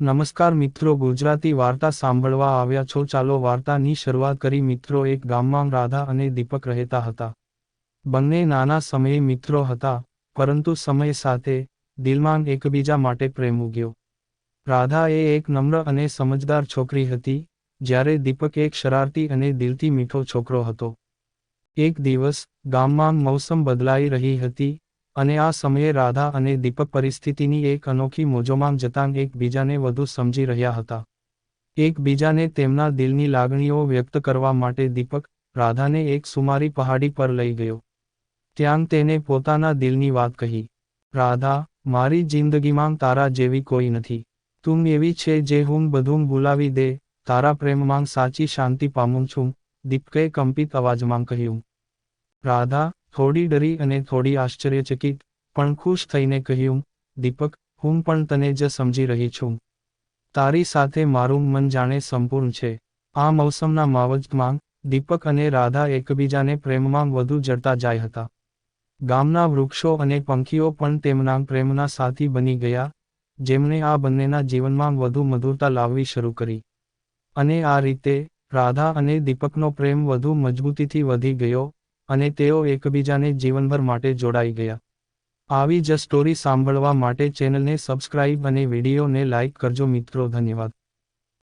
નમસ્કાર મિત્રો, ગુજરાતી વાર્તા સાંભળવા આવ્યા છો. ચાલો વાર્તાની શરૂઆત કરી. મિત્રો, એક ગામમાં રાધા અને દીપક રહેતા હતા. બંને નાના સમયે મિત્રો હતા, પરંતુ સમય સાથે દિલમાં એકબીજા માટે પ્રેમ ઉગ્યો. રાધા એ એક નમ્ર અને સમજદાર છોકરી હતી, જ્યારે દીપક એક શરારતી અને દિલથી મીઠો છોકરો હતો. એક દિવસ ગામમાં મૌસમ બદલાઈ રહી હતી અને આ સમયે રાધા અને દીપક પરિસ્થિતિની એક અનોખી મોજોમાં જતાં એકબીજાને વધુ સમજી રહ્યા હતા. એકબીજાને તેમના દિલની લાગણીઓ વ્યક્ત કરવા માટે દીપક રાધાને એક સુમારી પહાડી પર લઈ ગયો. ત્યાં તેને પોતાના દિલની વાત કહી, રાધા, મારી જિંદગીમાં તારા જેવી કોઈ નથી. તું એવી છે જે હું બધું ભૂલાવી દે, તારા પ્રેમમાં સાચી શાંતિ પામું છું, દીપકે કંપિત અવાજમાં કહ્યું. રાધા થોડી ડરી અને થોડી આશ્ચર્યચકિત, પણ ખુશ થઈને કહ્યું, દીપક, હું પણ તને જ સમજી રહી છું. તારી સાથે મારું મન જાણે સંપૂર્ણ છે. આ મૌસમના માવજમાં, દીપક અને રાધા એકબીજાને પ્રેમમાં વધુ જડતા જાય હતા. ગામના વૃક્ષો અને પંખીઓ પણ તેમના પ્રેમના સાથી બની ગયા, જેમણે આ બંનેના જીવનમાં વધુ મધુરતા લાવવી શરૂ કરી. અને આ રીતે, રાધા અને દીપકનો પ્રેમ વધુ મજબૂતીથી વધી ગયો અને તેઓ એકબીજાને જીવનભર માટે જોડાઈ ગયા. આવી જ સ્ટોરી સાંભળવા માટે ચેનલને સબસ્ક્રાઇબ અને વિડીયોને લાઇક કરજો મિત્રો, ધન્યવાદ.